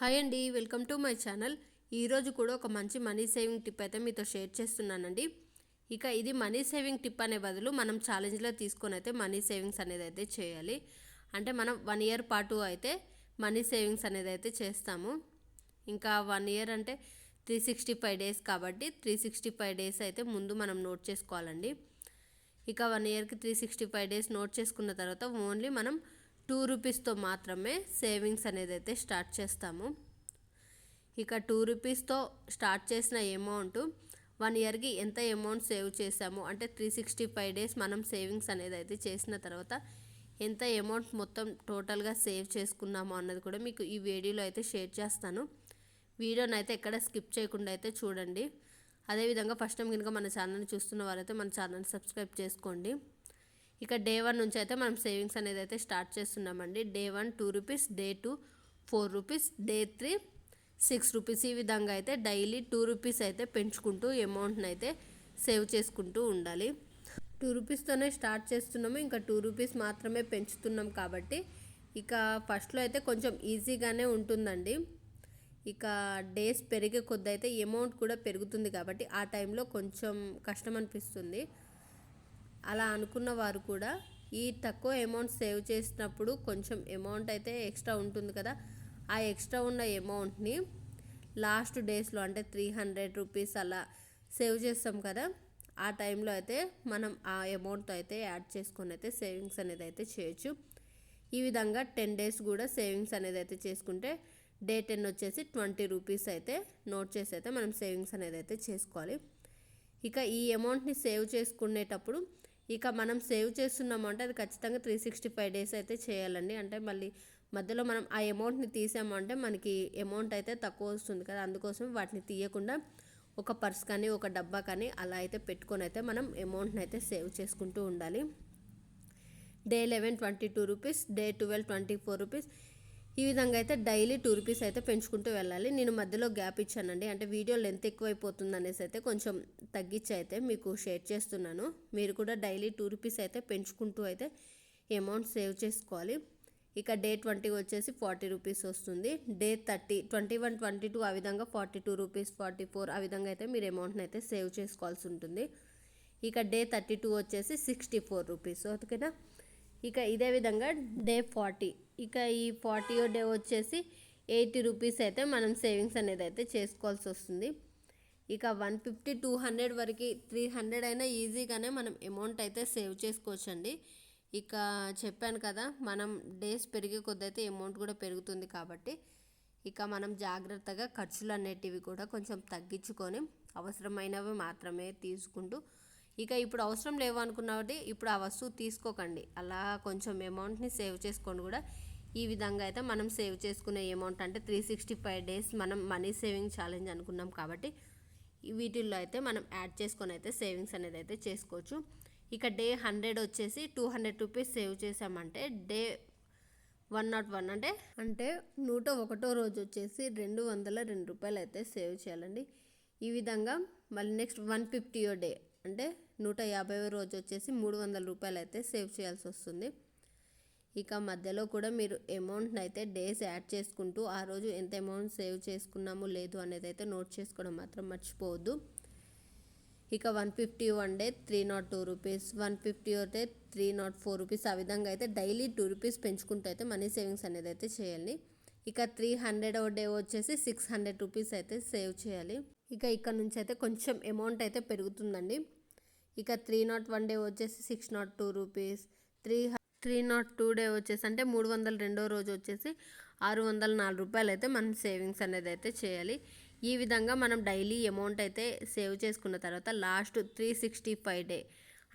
Hi అండి welcome to my channel. ఈరోజు కూడా ఒక మంచి మనీ సేవింగ్ టిప్ అయితే మీతో షేర్ చేస్తున్నానండి. ఇక ఇది మనీ సేవింగ్ టిప్ అనే బదులు మనం ఛాలెంజ్లో తీసుకొని అయితే మనీ సేవింగ్స్ అనేది అయితే చేయాలి. అంటే మనం వన్ ఇయర్ పాటు అయితే మనీ సేవింగ్స్ అనేది అయితే చేస్తాము. ఇంకా వన్ ఇయర్ అంటే త్రీ సిక్స్టీ ఫైవ్ డేస్ కాబట్టి త్రీ సిక్స్టీ ఫైవ్ డేస్ అయితే ముందు మనం నోట్ చేసుకోవాలండి. ఇక వన్ ఇయర్కి three sixty five days note చేసుకున్న తర్వాత ఓన్లీ మనం టూ రూపీస్తో మాత్రమే సేవింగ్స్ అనేది అయితే స్టార్ట్ చేస్తాము. ఇక టూ రూపీస్తో స్టార్ట్ చేసిన అమౌంట్ వన్ ఇయర్కి ఎంత అమౌంట్ సేవ్ చేసాము అంటే త్రీ సిక్స్టీ ఫైవ్ డేస్ మనం సేవింగ్స్ అనేది అయితే చేసిన తర్వాత ఎంత అమౌంట్ మొత్తం టోటల్గా సేవ్ చేసుకున్నాము అన్నది కూడా మీకు ఈ వీడియోలో అయితే షేర్ చేస్తాను. వీడియోని అయితే ఎక్కడ స్కిప్ చేయకుండా అయితే చూడండి. అదేవిధంగా ఫస్ట్ టైం కనుక మన ఛానల్ని చూస్తున్న వారైతే మన ఛానల్ని సబ్స్క్రైబ్ చేసుకోండి. ఇక డే వన్ నుంచి అయితే మనం సేవింగ్స్ అనేది అయితే స్టార్ట్ చేస్తున్నామండి. Day one two rupees day two four rupees day three six rupees. ఈ విధంగా అయితే డైలీ టూ రూపీస్ అయితే పెంచుకుంటూ అమౌంట్ని అయితే సేవ్ చేసుకుంటూ ఉండాలి. టూ రూపీస్తోనే స్టార్ట్ చేస్తున్నాము. ఇంకా టూ రూపీస్ మాత్రమే పెంచుతున్నాం కాబట్టి ఇక ఫస్ట్లో అయితే కొంచెం ఈజీగానే ఉంటుందండి. ఇక డేస్ పెరిగే కొద్ది అయితే అమౌంట్ కూడా పెరుగుతుంది కాబట్టి ఆ టైంలో కొంచెం కష్టం అనిపిస్తుంది. అలా అనుకున్న వారు కూడా ఈ తక్కువ అమౌంట్ సేవ్ చేసినప్పుడు కొంచెం అమౌంట్ అయితే ఎక్స్ట్రా ఉంటుంది కదా. ఆ ఎక్స్ట్రా ఉన్న అమౌంట్ని లాస్ట్ డేస్లో అంటే త్రీ హండ్రెడ్ రూపీస్ అలా సేవ్ చేస్తాం కదా. ఆ టైంలో అయితే మనం ఆ అమౌంట్తో అయితే యాడ్ చేసుకొని అయితే సేవింగ్స్ అనేది అయితే చేయొచ్చు. ఈ విధంగా టెన్ డేస్ కూడా సేవింగ్స్ అనేది అయితే చేసుకుంటే డే టెన్ వచ్చేసి ట్వంటీ రూపీస్ అయితే నోట్ చేసి అయితే మనం సేవింగ్స్ అనేది అయితే చేసుకోవాలి. ఇక ఈ అమౌంట్ని సేవ్ చేసుకునేటప్పుడు ఇక మనం సేవ్ చేస్తున్నాము అంటే అది ఖచ్చితంగా త్రీ సిక్స్టీ ఫైవ్ డేస్ అయితే చేయాలండి. అంటే మళ్ళీ మధ్యలో మనం ఆ అమౌంట్ని తీసామంటే మనకి అమౌంట్ అయితే తక్కువ వస్తుంది కదా. అందుకోసం వాటిని తీయకుండా ఒక పర్స్ కానీ ఒక డబ్బా కానీ అలా అయితే పెట్టుకొని అయితే మనం అమౌంట్ని అయితే సేవ్ చేసుకుంటూ ఉండాలి. Day eleven twenty two rupees day twelve twenty four rupees ఈ విధంగా అయితే డైలీ టూ రూపీస్ అయితే పెంచుకుంటూ వెళ్ళాలి. నేను మధ్యలో గ్యాప్ ఇచ్చానండి. అంటే వీడియో లెంత్ ఎక్కువైపోతుంది అనేసి అయితే కొంచెం తగ్గించి అయితే మీకు షేర్ చేస్తున్నాను. మీరు కూడా డైలీ టూ రూపీస్ అయితే పెంచుకుంటూ అయితే అమౌంట్ సేవ్ చేసుకోవాలి. ఇక డే ట్వంటీ వచ్చేసి ఫార్టీ రూపీస్ వస్తుంది. Day thirty twenty one twenty two ఆ విధంగా forty two rupees forty four ఆ విధంగా అయితే మీరు అమౌంట్ని అయితే సేవ్ చేసుకోవాల్సి ఉంటుంది. ఇక డే థర్టీ టూ వచ్చేసి సిక్స్టీ ఫోర్ రూపీస్. ఓకేనా? ఇక ఇదే విధంగా డే ఫార్టీ. ఇక ఈ ఫార్టీ డే వచ్చేసి ఎయిటీ రూపీస్ అయితే మనం సేవింగ్స్ అనేది అయితే చేసుకోవాల్సి వస్తుంది. ఇక వన్ ఫిఫ్టీ టూ హండ్రెడ్ వరకు త్రీ హండ్రెడ్ అయినా ఈజీగానే మనం అమౌంట్ అయితే సేవ్ చేసుకోవచ్చండి. ఇక చెప్పాను కదా మనం డేస్ పెరిగే కొద్ది అయితే అమౌంట్ కూడా పెరుగుతుంది కాబట్టి ఇక మనం జాగ్రత్తగా ఖర్చులు అనేటివి కూడా కొంచెం తగ్గించుకొని అవసరమైనవి మాత్రమే తీసుకుంటూ ఇక ఇప్పుడు అవసరం లేవు అనుకున్నది ఇప్పుడు ఆ వస్తువు తీసుకోకండి. అలా కొంచెం అమౌంట్ని సేవ్ చేసుకొని కూడా ఈ విధంగా అయితే మనం సేవ్ చేసుకునే అమౌంట్ అంటే త్రీ సిక్స్టీ ఫైవ్ డేస్ మనం మనీ సేవింగ్ ఛాలెంజ్ అనుకున్నాం కాబట్టి వీటిల్లో అయితే మనం యాడ్ చేసుకొని అయితే సేవింగ్స్ అనేది అయితే చేసుకోవచ్చు. ఇక డే హండ్రెడ్ వచ్చేసి టూ హండ్రెడ్ రూపీస్ సేవ్ చేసామంటే డే వన్ నాట్ వన్ అంటే అంటే నూట ఒకటో రోజు వచ్చేసి రెండు వందల రెండు రూపాయలు అయితే సేవ్ చేయాలండి. ఈ విధంగా మళ్ళీ నెక్స్ట్ వన్ ఫిఫ్టీ డే అంటే నూట యాభై రోజు వచ్చేసి మూడు వందల రూపాయలు అయితే సేవ్ చేయాల్సి వస్తుంది ఇక మధ్యలో కూడా మీరు అమౌంట్ని అయితే డేస్ యాడ్ చేసుకుంటూ ఆ రోజు ఎంత అమౌంట్ సేవ్ చేసుకున్నాము లేదు అనేది అయితే నోట్ చేసుకోవడం మాత్రం మర్చిపోవద్దు. ఇక one fifty one day three nought two rupees one fifty day three nought four rupees ఆ విధంగా అయితే డైలీ టూ రూపీస్ పెంచుకుంటూ అయితే మనీ సేవింగ్స్ అనేది అయితే చేయాలి. ఇక త్రీ హండ్రెడ్ డే వచ్చేసి సిక్స్ హండ్రెడ్ రూపీస్ అయితే సేవ్ చేయాలి. ఇక ఇక్కడ నుంచి అయితే కొంచెం అమౌంట్ అయితే పెరుగుతుందండి. ఇక త్రీ నాట్ వన్ డే వచ్చేసి six nought two rupees. Three three nought two day వచ్చేసి అంటే మూడు వందల రెండో రోజు వచ్చేసి ఆరు వందల నాలుగు రూపాయలు అయితే మనం సేవింగ్స్ అనేది అయితే చేయాలి. ఈ విధంగా మనం డైలీ అమౌంట్ అయితే సేవ్ చేసుకున్న తర్వాత last three sixty five day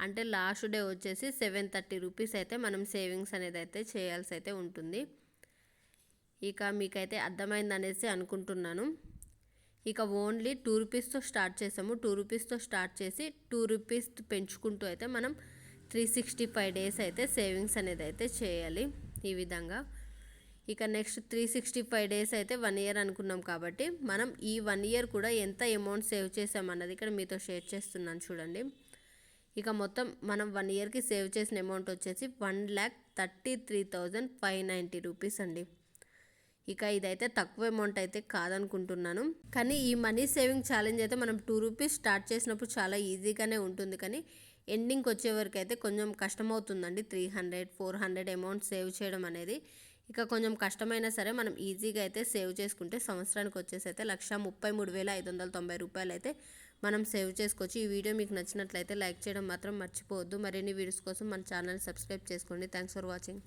అంటే లాస్ట్ డే వచ్చేసి సెవెన్ థర్టీ రూపీస్ అయితే మనం సేవింగ్స్ అనేది అయితే చేయాల్సి అయితే ఉంటుంది. ఇక మీకైతే అర్థమైంది అనేసి అనుకుంటున్నాను. ఇక ఓన్లీ టూ రూపీస్తో స్టార్ట్ చేసాము. టూ రూపీస్తో స్టార్ట్ చేసి టూ రూపీస్ పెంచుకుంటూ అయితే మనం త్రీ సిక్స్టీ ఫైవ్ డేస్ అయితే సేవింగ్స్ అనేది అయితే చేయాలి ఈ విధంగా. ఇక next three sixty five days అయితే వన్ ఇయర్ అనుకున్నాం కాబట్టి మనం ఈ వన్ ఇయర్ కూడా ఎంత అమౌంట్ సేవ్ చేసామన్నది ఇక్కడ మీతో షేర్ చేస్తున్నాను చూడండి. ఇక మొత్తం మనం వన్ ఇయర్కి సేవ్ చేసిన అమౌంట్ వచ్చేసి one lakh thirty three thousand five ninety rupees అండి. ఇక ఇదైతే తక్కువ అమౌంట్ అయితే కాదనుకుంటున్నాను. కానీ ఈ మనీ సేవింగ్ ఛాలెంజ్ అయితే మనం టూ రూపీస్ స్టార్ట్ చేసినప్పుడు చాలా ఈజీగానే ఉంటుంది. కానీ ఎండింగ్కి వచ్చే వరకు అయితే కొంచెం కష్టమవుతుందండి. Three hundred four hundred amount save చేయడం అనేది. ఇక కొంచెం కష్టమైనా సరే మనం ఈజీగా అయితే సేవ్ చేసుకుంటే సంవత్సరానికి వచ్చేసి అయితే లక్ష ముప్పై మూడు వేల ఐదు వందల తొంభై రూపాయలు అయితే మనం సేవ్ చేసుకోవచ్చు. ఈ వీడియో మీకు నచ్చినట్లయితే లైక్ చేయడం మాత్రం మర్చిపోవద్దు. మరిన్ని వీడియోస్ కోసం మన ఛానల్ సబ్స్క్రైబ్ చేసుకోండి. Thanks for watching